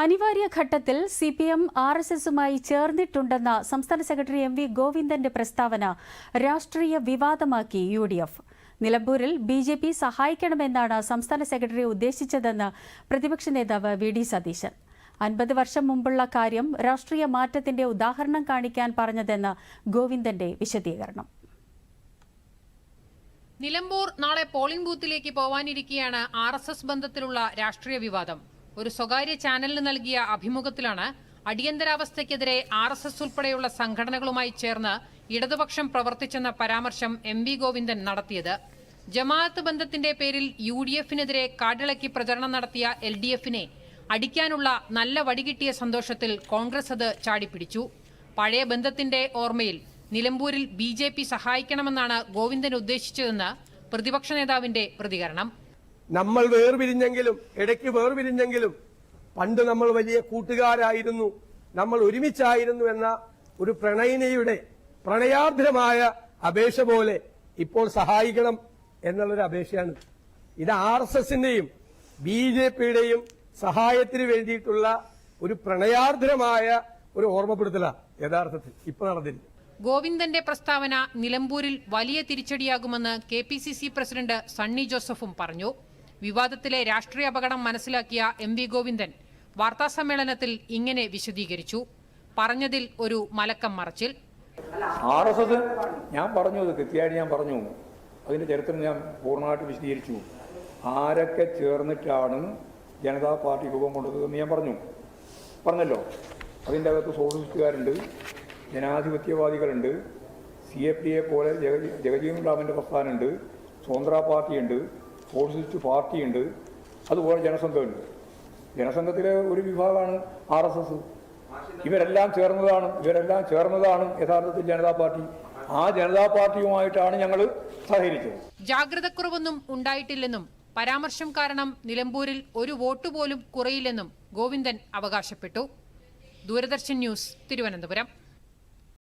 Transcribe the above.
അനിവാര്യ ഘട്ടത്തിൽ C P M R S എസുമായി ചേർന്നിട്ടുണ്ടെന്ന സംസ്ഥാന സെക്രട്ടറി എം വി ഗോവിന്ദന്റെ പ്രസ്താവന രാഷ്ട്രീയ വിവാദമാക്കി യു ഡി എഫ്. നിലമ്പൂരിൽ ബി ജെ പി സഹായിക്കണമെന്നാണ് സംസ്ഥാന സെക്രട്ടറി ഉദ്ദേശിച്ചതെന്ന് പ്രതിപക്ഷ നേതാവ് വി ഡി സതീശൻ. അൻപത് വർഷം മുമ്പുള്ള കാര്യം രാഷ്ട്രീയ മാറ്റത്തിന്റെ ഉദാഹരണം കാണിക്കാൻ പറഞ്ഞതെന്ന് ഗോവിന്ദന്റെ വിശദീകരണം. നിലമ്പൂർ നാളെ പോളിംഗ് ബൂത്തിലേക്ക് പോവാനിരിക്കെയാണ് ആർ എസ് എസ് ബന്ധത്തിലുള്ള രാഷ്ട്രീയ വിവാദം. ഒരു സ്വകാര്യ ചാനലിന് നൽകിയ അഭിമുഖത്തിലാണ് അടിയന്തരാവസ്ഥയ്ക്കെതിരെ ആർ എസ് എസ് ഉൾപ്പെടെയുള്ള സംഘടനകളുമായി ചേർന്ന് ഇടതുപക്ഷം പ്രവർത്തിച്ചെന്ന പരാമർശം എം വി ഗോവിന്ദൻ നടത്തിയത്. ജമാഅത്ത് ബന്ധത്തിന്റെ പേരിൽ യു ഡി എഫിനെതിരെ കാടിളക്കി പ്രചരണം നടത്തിയ എൽ ഡി എഫിനെ അടിക്കാനുള്ള നല്ല വടികിട്ടിയ സന്തോഷത്തിൽ കോൺഗ്രസ് അത് ചാടിപ്പിടിച്ചു. പഴയ ബന്ധത്തിന്റെ ഓർമ്മയിൽ നിലമ്പൂരിൽ ബി സഹായിക്കണമെന്നാണ് ഗോവിന്ദൻ ഉദ്ദേശിച്ചതെന്ന് പ്രതിപക്ഷ നേതാവിന്റെ പ്രതികരണം. നമ്മൾ വേർപിരിഞ്ഞെങ്കിലും ഇടയ്ക്ക് വേർപിരിഞ്ഞെങ്കിലും പണ്ട് നമ്മൾ വലിയ കൂട്ടുകാരായിരുന്നു നമ്മൾ ഒരുമിച്ചായിരുന്നു എന്ന ഒരു പ്രണയിനിയുടെ പ്രണയാർദ്രമായ അപേക്ഷ പോലെ ഇപ്പോൾ സഹായിക്കണം എന്നുള്ളൊരു അപേക്ഷയാണ്. ഇത് ആർ എസ് എസിന്റെയും ബി ജെ പിയുടെയും സഹായത്തിന് വേണ്ടിയിട്ടുള്ള ഒരു പ്രണയാർദ്രമായ ഒരു ഓർമ്മപ്പെടുത്തലാണ് യഥാർത്ഥത്തിൽ ഇപ്പൊ നടന്നിരുന്നു ഗോവിന്ദന്റെ പ്രസ്താവന നിലമ്പൂരിൽ വലിയ തിരിച്ചടിയാകുമെന്ന് K P C C president Sunny ജോസഫും പറഞ്ഞു. വിവാദത്തിലെ രാഷ്ട്രീയ അപകടം മനസ്സിലാക്കിയ എം വി ഗോവിന്ദൻ വാർത്താസമ്മേളനത്തിൽ ഇങ്ങനെ വിശദീകരിച്ചു. പറഞ്ഞതിൽ ഒരു മലക്കം മറച്ചിൽ. ആർ എസ് എസ് ഞാൻ പറഞ്ഞു അത് കൃത്യമായിട്ട് ഞാൻ പറഞ്ഞു. അതിന്റെ ചരിത്രം ഞാൻ പൂർണമായിട്ട് വിശദീകരിച്ചു. ആരൊക്കെ ചേർന്നിട്ടാണ് ജനതാ പാർട്ടി രൂപം കൊണ്ടതെന്ന് ഞാൻ പറഞ്ഞു. പറഞ്ഞല്ലോ. അതിന്റെ അകത്ത് സോഷ്യലിസ്റ്റുകാരുണ്ട് ജനാധിപത്യവാദികളുണ്ട് സി എഫ് എ പോലെ ജഗജീ ജഗജീവൻ റാമിന്റെ പ്രസ്ഥാനമുണ്ട് സ്വതന്ത്ര പാർട്ടിയുണ്ട് സോഷ്യലിസ്റ്റ് പാർട്ടിയുണ്ട്. അതുപോലെ ജനസംഘമുണ്ട്. ജനസംഘത്തിലെ ഒരു വിഭാഗമാണ് ആർ എസ് എസ്. ഇവരെല്ലാം ചേർന്നതാണ് ഇവരെല്ലാം ചേർന്നതാണ് യഥാർത്ഥത്തിൽ ജനതാ പാർട്ടി. ആ ജനതാ പാർട്ടിയുമായിട്ടാണ് ഞങ്ങൾ സഹകരിച്ചത്. ജാഗ്രതക്കുറവൊന്നും ഉണ്ടായിട്ടില്ലെന്നും പരാമർശം കാരണം നിലമ്പൂരിൽ ഒരു വോട്ട് പോലും കുറയില്ലെന്നും ഗോവിന്ദൻ അവകാശപ്പെട്ടു. ദൂരദർശൻ ന്യൂസ് തിരുവനന്തപുരം.